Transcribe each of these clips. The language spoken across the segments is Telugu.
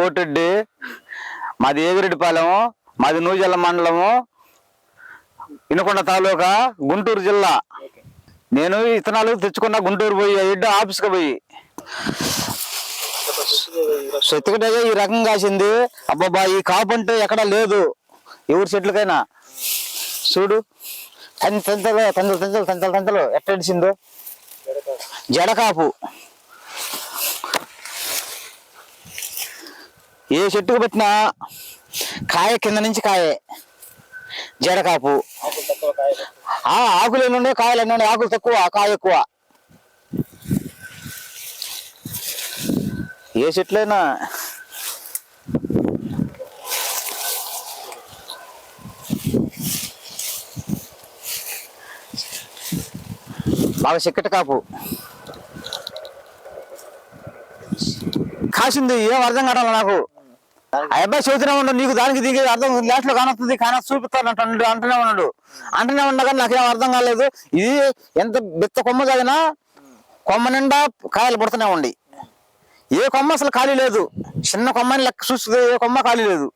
కోటెడ్డి మాది ఏగిరెడ్డిపాలెం మాది నూజల్ల మండలము ఇనకొండ తాలూకా గుంటూరు జిల్లా. నేను ఇతనాలు తెచ్చుకున్న గుంటూరు పోయి ఎడ్డు ఆఫీస్కి పోయి. సొత్తికటగా ఈ రకం కాసింది. అబ్బాబా ఈ కాపు అంటే ఎక్కడా లేదు. ఎవరి చెట్లకైనా. చూడు. తంతలు తంతలు తంతలు తంతలు తంతలు ఎట్టడిసిందో జడకాపు. ఏ చెట్టుకు పెట్టినా కాయ కింద నుంచి కాయే. జడకాపు. ఆ ఆకులు ఎన్ని ఉన్నాయి? కాయలు ఎన్ని ఆకులు తక్కువ కాయ ఎక్కువ. ఏ చెట్లైనా బాగా చిక్కటి కాపు. కాసింది ఏం అర్థం కావడం నాకు? ఆ అబ్బాయి చదువుతూనే ఉన్నాడు నీకు దానికి దీనికి అర్థం లాస్ట్లో కానొస్తుంది కానీ చూపిస్తాను అంటున్నాడు అంటూనే ఉన్నాడు. అంటూనే ఉన్నా నాకేం అర్థం కాలేదు. ఇది ఎంత బిత్త కొమ్మ చదివినా కొమ్మ నిండా కాయలు పడుతూనే ఉండి. ఏ కొమ్మ అసలు ఖాళీ లేదు. చిన్న కొమ్మని లెక్క చూస్తే ఏ కొమ్మ ఖాళీ లేదు.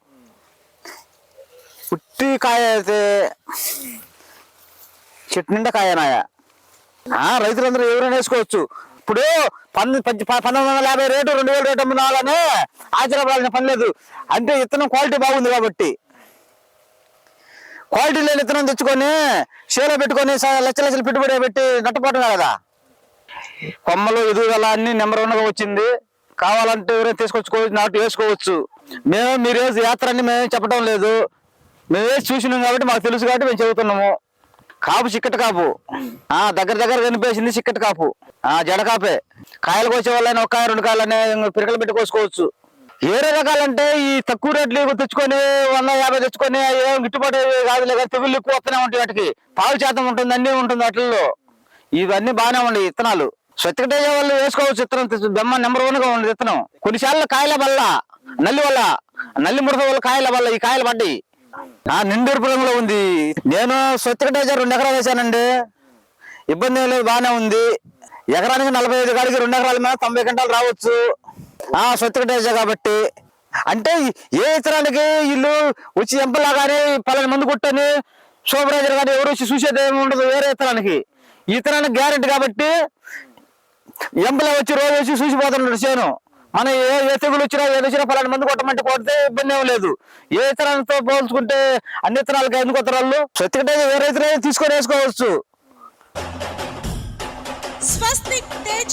పుట్టి కాయ అయితే చెట్టు నిండా కాయనాయ? రైతులందరూ ఎవరైనా వేసుకోవచ్చు. ఇప్పుడు పంద పంతొమ్మిది వందల యాభై రేటు రెండు వేల రేటు అమ్మినాగానే ఆశ్చర్యపడాల్సిన పని లేదు. అంటే విత్తనం క్వాలిటీ బాగుంది కాబట్టి. క్వాలిటీ లేని విత్తనం తెచ్చుకొని షేలో పెట్టుకొని లక్ష లక్షలు పెట్టుబడి పెట్టి నట్టపోవటమే కదా. కొమ్మలు ఎదుగుదల అన్ని నెంబర్ వన్గా వచ్చింది. కావాలంటే ఎవరైనా తీసుకొచ్చుకోవచ్చు నాటు వేసుకోవచ్చు. మేము మీరు యాత్ర అని మేమేం చెప్పడం లేదు. మేము చూసినాం కాబట్టి మాకు తెలుసు కాబట్టి మేము చదువుతున్నాము కాపు చిక్కటి కాపు. ఆ దగ్గర దగ్గర కనిపేసింది చిక్కటి కాపు. ఆ జడ కాపే. కాయలు కోసే వాళ్ళని ఒక కాయ రెండు కాయలని పిరకలు పెట్టి కోసుకోవచ్చు. ఏరే రకాలంటే ఈ తక్కువ రేట్లు తెచ్చుకొని వంద యాభై తెచ్చుకొని ఏం గిట్టుబాటు కాదులే కానీ తెగుళ్ళు ఎక్కువ వస్తూనే ఉంటాయి వాటికి. పాలు శాతం ఉంటుంది అన్నీ ఉంటుంది వాటిల్లో. ఇవన్నీ బాగానే ఉన్నాయి విత్తనాలు. స్వచ్ఛకటేజ వాళ్ళు వేసుకోవచ్చు విత్తనం తెచ్చు- బెమ్మ నెంబర్ వన్గా ఉంది విత్తనం. కొన్నిసార్లు కాయల వల్ల నల్లి వల్ల నల్లి ముడత వల్ల కాయల వల్ల ఈ కాయలు పడ్డాయి. నా నిండూరు ఉంది. నేను స్వచ్ఛకటేజ రెండు ఎకరాలు వేసానండి. ఇబ్బంది ఏం లేదు బాగానే ఉంది. ఎకరానికి నలభై ఐదు కాడికి రెండు ఎకరాల మీద తొంభై గంటలు రావచ్చు. ఆ స్వచ్ఛకటేజ కాబట్టి. అంటే ఏ ఇతరానికి వీళ్ళు వచ్చి ఎంపలా కానీ పలాని మంది కొట్టని సూపర్వైజర్ కానీ ఎవరు వచ్చి చూసేది ఏమి ఉండదు వేరే ఇతరానికి. ఈ ఇతరానికి గ్యారెంటీ కాబట్టి ఎంపలా వచ్చి రోజు వచ్చి చూసిపోతున్నాడు చేను. మన ఏ ఏ తెగులు వచ్చినా ఏది వచ్చినా పలానా మంది కొట్టమంటే కొడితే ఇబ్బంది ఏం లేదు. ఏ ఇతరాలతో పోల్చుకుంటే అన్ని ఇతరాలకి ఎందుకు కొత్త వాళ్ళు? వేరే ఇతర తీసుకొని వేసుకోవచ్చు. స్వస్తిక్ తేజ.